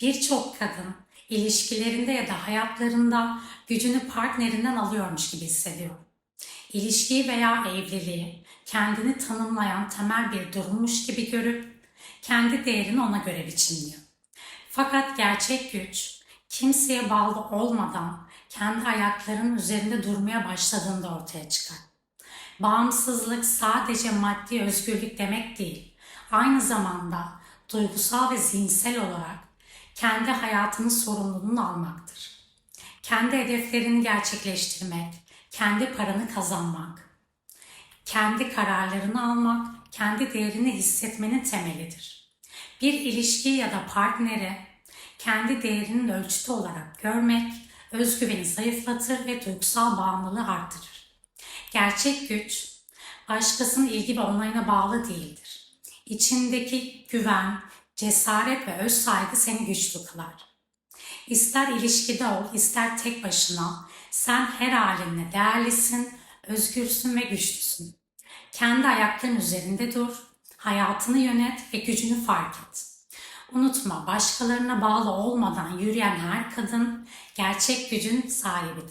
Birçok kadın ilişkilerinde ya da hayatlarında gücünü partnerinden alıyormuş gibi hissediyor. İlişkiyi veya evliliği kendini tanımlayan temel bir durummuş gibi görüp kendi değerini ona göre biçimliyor. Fakat gerçek güç kimseye bağlı olmadan kendi ayaklarının üzerinde durmaya başladığında ortaya çıkar. Bağımsızlık sadece maddi özgürlük demek değil. Aynı zamanda duygusal ve zihinsel olarak kendi hayatının sorumluluğunu almaktır. Kendi hedeflerini gerçekleştirmek, kendi paranı kazanmak, kendi kararlarını almak, kendi değerini hissetmenin temelidir. Bir ilişki ya da partneri kendi değerinin ölçütü olarak görmek, özgüveni zayıflatır ve duygusal bağımlılığı artırır. Gerçek güç, başkasının ilgi ve onayına bağlı değildir. İçindeki güven, cesaret ve öz saygı seni güçlü kılar. İster ilişkide ol, ister tek başına, sen her halinle değerlisin, özgürsün ve güçlüsün. Kendi ayakların üzerinde dur, hayatını yönet ve gücünü fark et. Unutma, başkalarına bağlı olmadan yürüyen her kadın gerçek gücün sahibidir.